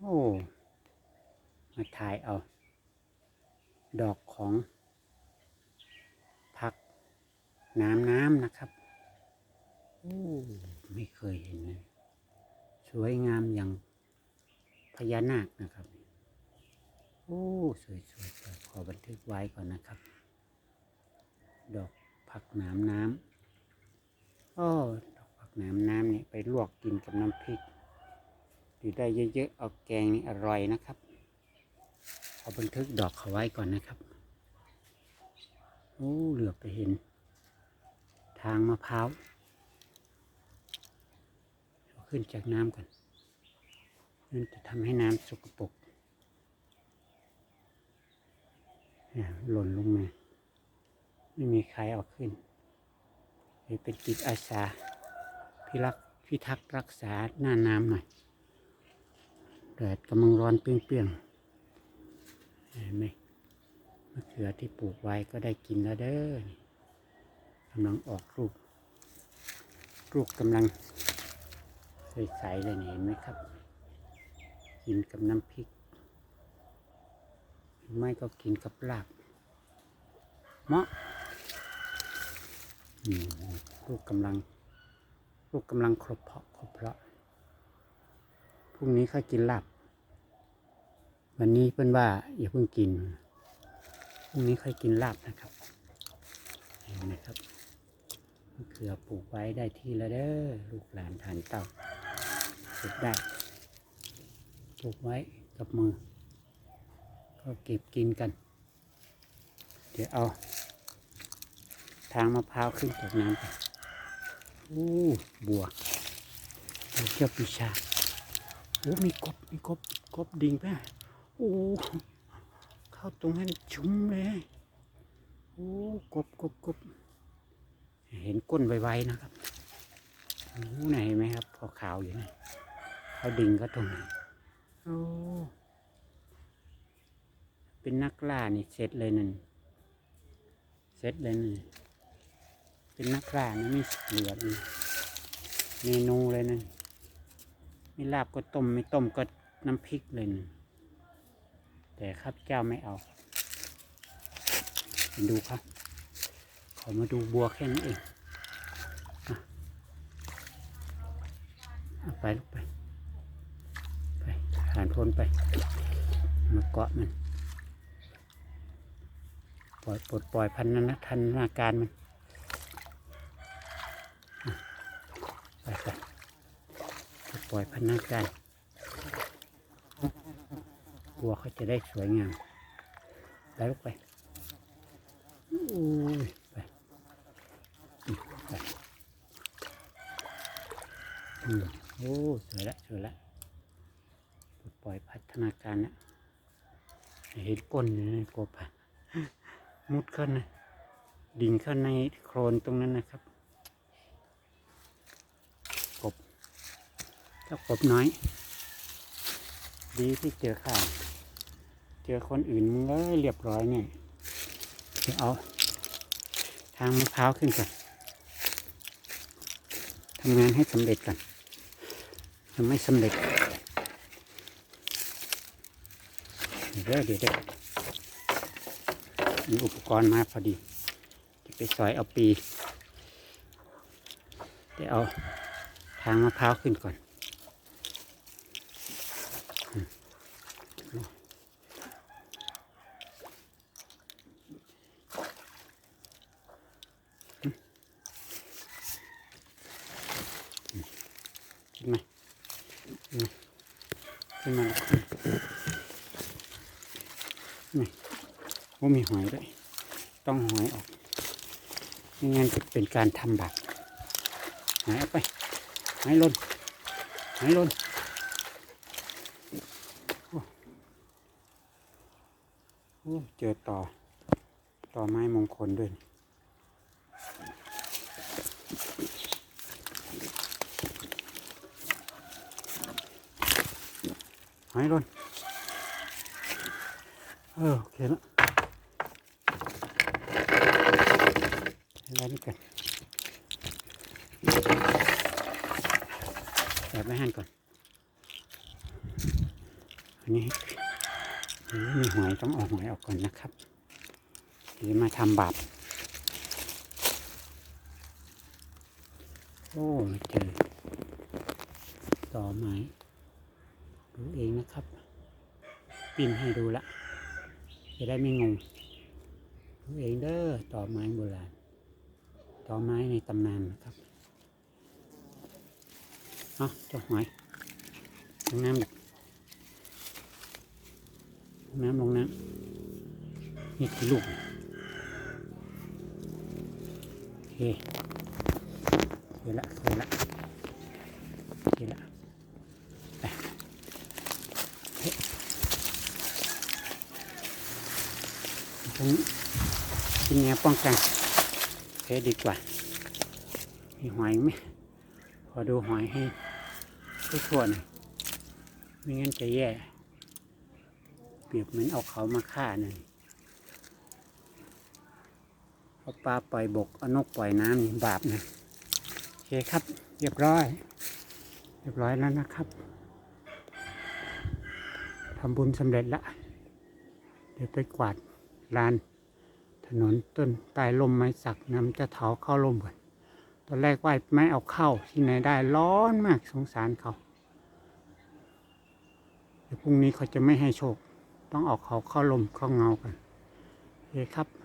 โอ้มาถ่ายเอา ดอกของผักน้ำน้ำนะครับโอ้ไม่เคยเห็นเลยสวยงามอย่างพญานาคนะครับ โอ้สวยสวยขอบันทึกไว้ก่อนนะครับ ดอกผักน้ำน้ำโอ้ดอกผักน้ำน้ำเนี่ยไปลวกกินกับน้ำพริก หรือได้เยอะๆเอาแกงนี่อร่อยนะครับขอบันทึกดอกเขาไว้ก่อนนะครับโอ้เหลือบไปเห็น ทางมะพร้าวขึ้นจากน้ำก่อนนั่นจะทำให้น้ำสกปรกเนี่ยหล่นลงมา ไม่มีใครเอาขึ้นเป็นจิตอาสาพิรักพิทักษ์รักษาหน้าน้ำหน่อย แดดกำลังร้อนเปรี้ยงๆเห็นไหมมะเขือที่ปลูกไว้ก็ได้กินแล้วเด้อกำลังออกลูกลูกกำลังใสๆเลยเห็นไหมครับ กินกับน้ำพริก ไม่ก็กินกับลาบเมาะลูกกำลังลูกกำลังครบเพาะครบเพาะ พรุ่งนี้ค่อยกินลาบ วันนี้เพื่อนว่าอย่าเพิ่งกิน พรุ่งนี้ค่อยกินลาบนะครับ เห็นไหมครับเขือปลูกไว้ได้ที่แล้วเด้อลูกหลานทานเต้าเก็บได้ปลูกไว้กับมือ ก็เก็บกินกัน เดี๋ยวเอา ทางมะพร้าวขึ้นจากน้ำไปอู้บัวบัวเจ้าปีชา โอ้มีกบมีกบกบดิ่งไปโอ้เข้าตรงนั้นชุ่มเลยโอ้กบกบกบเห็นก้นไวๆนะครับโอ้ไหนเห็นไหมครับพอขาวอยู่นะเขาดิ่งก็ตรงนี้โอ้เป็นนักล่านี่เสร็จเลยนั่นเสร็จเลยนี่เป็นนักล่านะไม่เหลือเมนูเลยนั่น ม่ลาบก็ต้มไม่ต้มก็น้ำพริกเลยแต่ข้าพเจ้าไม่เอาดูครับขอมาดูบัวแค่นี้เองอไปลูกไป ไปผ่านพ้นไป มาเกาะมัน ปล่อยปลดปล่อยพันธนาทันนาการมันอะไปไป ปล่อยพันธนาการบัวเขาจะได้สวยงามไปลูกไปโอ้ยไปอืมไปอืมโอ้สวยละสวยละปลดปล่อยพัฒนาการนะเห็นก้นอยู่ในกบมุดเข้าในดิ่งเข้าในโครนตรงนั้นนะครับ กบ เจ้ากบน้อย ดีที่เจอข้าเจอคนอื่นมึงเอ้ยเรียบร้อยเนี่ยเดี๋ยวเอาทางมะพร้าวขึ้นก่อนทำงานให้สำเร็จก่อนยังไม่สำเร็จเดี๋ยวเดี๋ยวมีอุปกรณ์มาพอดี จะไปสอยเอาปีจะเอาทางมะพร้าวขึ้นก่อน มาขึ้นมาขึ้นมานี่ว่ามีหอยด้วย ต้องหอยออกไม่งั้นจะเป็นการทำบาปหอยเอาไปหอยล่นหอยล่นโอ้โอ้เจอต่อ ต่อไม้มงคลด้วย หอยหล่นเออโอเคแล้วไว้นี่ก่อนแบบไม่หันก่อน อันนี้มีหอยต้องออกหอยออกก่อนนะครับหรือมาทำบาปโอ้เจอต่อไม้ ดูเองนะครับ ปิ้นให้ดูละ จะได้ไม่งงดูเองเด้อต่อไม้โบราณต่อไม้ในตำนานนะครับเอาเจ้าหอยลงน้ำดักลงน้ำลงน้ำนี่กี่ลูกโอเคเคละเคละเคละไปเฮ้ย ตรงนี้กินแนวป้องกันเคดีกว่า มีหอยไหมขอดูหอยให้ทั่วๆหน่อยไม่งั้นจะแย่ เปรียบเหมือนเอาเขามาฆ่าหน่อยเอาปลาปล่อยบก เอานกปล่อยน้ำนี่บาปนะโอเคครับ เรียบร้อย เรียบร้อยแล้วนะครับทำบุญสำเร็จละ เดี๋ยวไปกวาด ลานถนนต้นใต้ลมไม้สักน้ำจะเถาเข้าลมก่อนตอนแรกว่าไม่เอาเข้าที่ไหนได้ร้อนมากสงสารเขาเดี๋ยวพรุ่งนี้เขาจะไม่ให้โชค ต้องออกเขาเข้าลมเข้าเงากันโอเคครับ